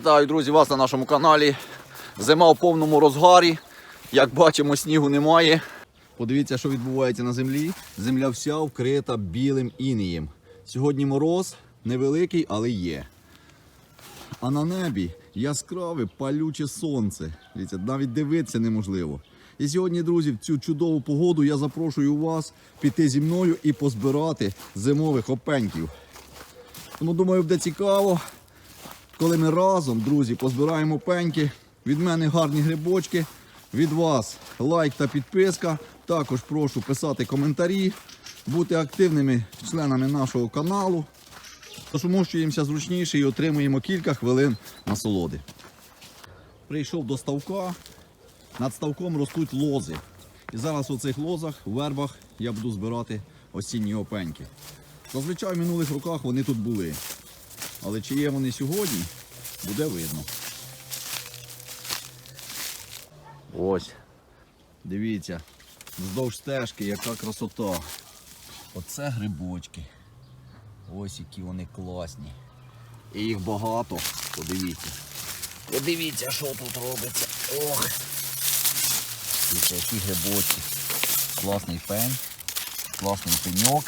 Вітаю, друзі, вас на нашому каналі. Зима в повному розгарі. Як бачимо, снігу немає. Подивіться, що відбувається на землі. Земля вся вкрита білим інеєм. Сьогодні мороз невеликий, але є. А на небі яскраве палюче сонце. Дивіться, навіть дивитися неможливо. І сьогодні, друзі, в цю чудову погоду я запрошую вас піти зі мною і позбирати зимових опеньків. Тому думаю, буде цікаво, коли ми разом, друзі, позбираємо пеньки. Від мене гарні грибочки, від вас лайк та підписка. Також прошу писати коментарі, бути активними членами нашого каналу. Тож зручніше і отримуємо кілька хвилин насолоди. Прийшов до ставка. Над ставком ростуть лози. І зараз у цих лозах, вербах, я буду збирати осінні опеньки. Зазвичай в минулих роках вони тут були. Але чи є вони сьогодні, буде видно. Ось. Дивіться, вздовж стежки, яка красота. Оце грибочки. Ось які вони класні. І їх багато. Подивіться. Подивіться, що тут робиться. Ох. Дивіться, які грибочки. Класний пень. Класний пеньок.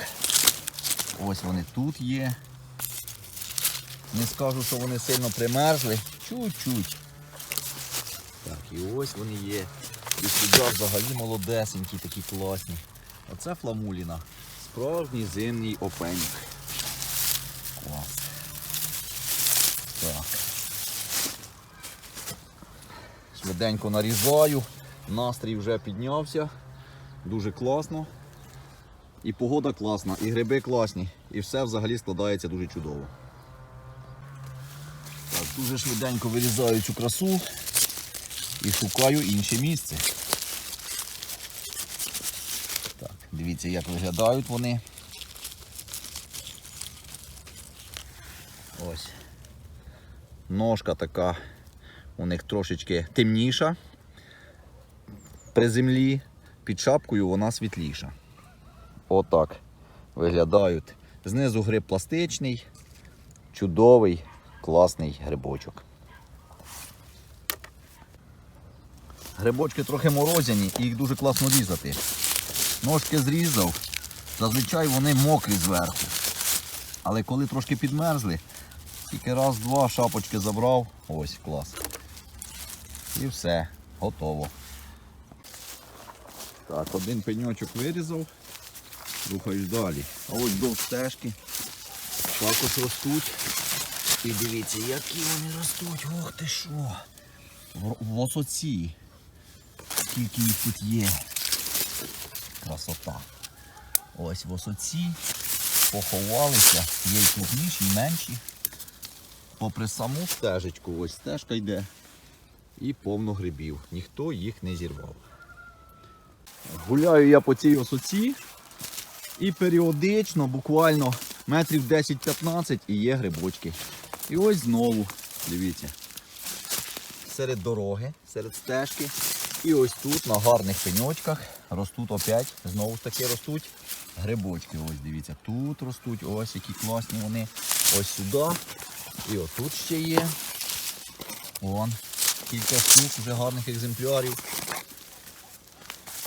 Ось вони тут є. Не скажу, що вони сильно примерзли. Чуть-чуть. Так, і ось вони є. І сюди взагалі молодесенькі, такі класні. Оце фламуліна. Справжній зимній опеньок. Клас. Так. Швиденько нарізаю. Настрій вже піднявся. Дуже класно. І погода класна, і гриби класні, і все взагалі складається дуже чудово. Дуже швиденько вирізаю цю красу і шукаю інше місце. Так, дивіться, як виглядають вони. Ось. Ножка така у них трошечки темніша при землі, під шапкою вона світліша. Отак виглядають. Знизу гриб пластичний, чудовий, класний грибочок. Грибочки трохи морозяні і їх дуже класно різати. Ножки зрізав, зазвичай вони мокрі зверху. Але коли трошки підмерзли, тільки раз-два шапочки забрав, ось клас. І все, готово. Так, один пеньочок вирізав. Рухаюсь далі. А ось до стежки також ростуть. І дивіться, які вони ростуть. Ох ти що. В, осоці. Скільки їх тут є. Красота. Ось в осоці поховалися. Є і крупніші, і менші. Попри саму стежечку, ось стежка йде. І повно грибів. Ніхто їх не зірвав. Гуляю я по цій осоці. І періодично, буквально метрів 10-15 і є грибочки. І ось знову, дивіться, серед дороги, серед стежки. І ось тут на гарних пеньочках ростуть опять, знову ж таки ростуть грибочки. Ось дивіться, тут ростуть, ось які класні вони. Ось сюди. І отут ще є. Вон, кілька штук вже гарних екземплярів.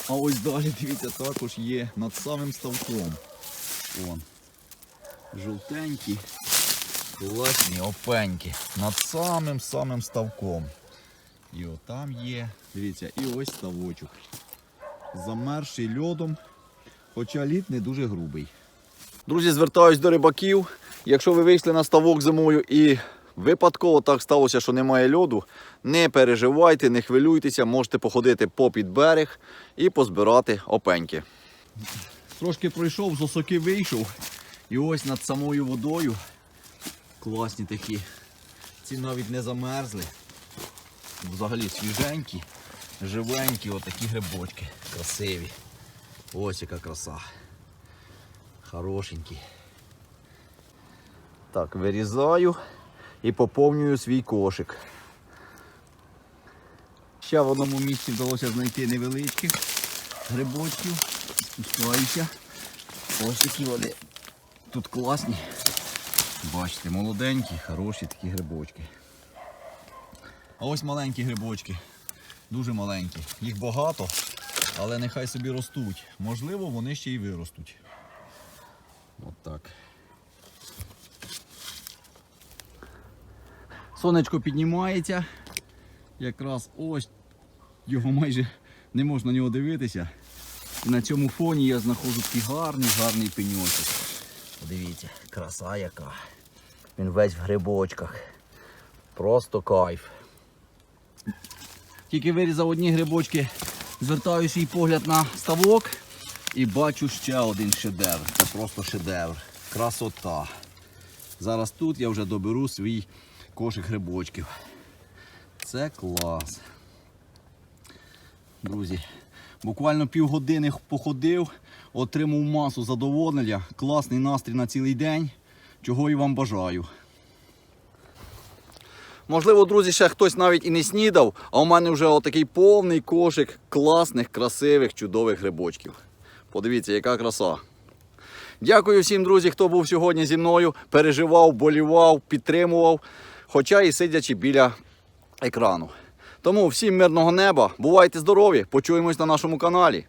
А ось далі, дивіться, також є над самим ставком. Вон. Жовтенькі, класні опеньки. Над самим самим ставком. І отам є. Дивіться, і ось ставочок. Замерзший льодом, хоча лід не дуже грубий. Друзі, звертаюсь до рибаків. Якщо ви вийшли на ставок зимою і випадково так сталося, що немає льоду, не переживайте, не хвилюйтеся, можете походити попід берег і позбирати опеньки. Трошки пройшов, з осоки вийшов. І ось над самою водою класні такі. Ці навіть не замерзли. Взагалі свіженькі, живенькі, отакі грибочки. Красиві. Ось яка краса. Хорошенькі. Так, вирізаю і поповнюю свій кошик. Ще в одному місці вдалося знайти невеличких грибочків. Спускаюся. Ось такі вони тут класні. Бачите, молоденькі, хороші такі грибочки. А ось маленькі грибочки. Дуже маленькі. Їх багато, але нехай собі ростуть. Можливо, вони ще й виростуть. От так. Сонечко піднімається. Якраз ось його майже не можна на нього дивитися. І на цьому фоні я знаходжу такий гарний, гарний пеньочок. Подивіться, краса яка. Він весь в грибочках. Просто кайф. Тільки вирізав одні грибочки, звертаю свій погляд на ставок і бачу ще один шедевр. Це просто шедевр. Красота. Зараз тут я вже доберу свій кошик грибочків. Це клас. Друзі, буквально півгодини походив, отримав масу задоволення, класний настрій на цілий день, чого і вам бажаю. Можливо, друзі, ще хтось навіть і не снідав, а у мене вже отакий повний кошик класних, красивих, чудових грибочків. Подивіться, яка краса. Дякую всім, друзі, хто був сьогодні зі мною, переживав, болівав, підтримував, хоча і сидячи біля екрану. Тому всім мирного неба, бувайте здорові, почуємось на нашому каналі.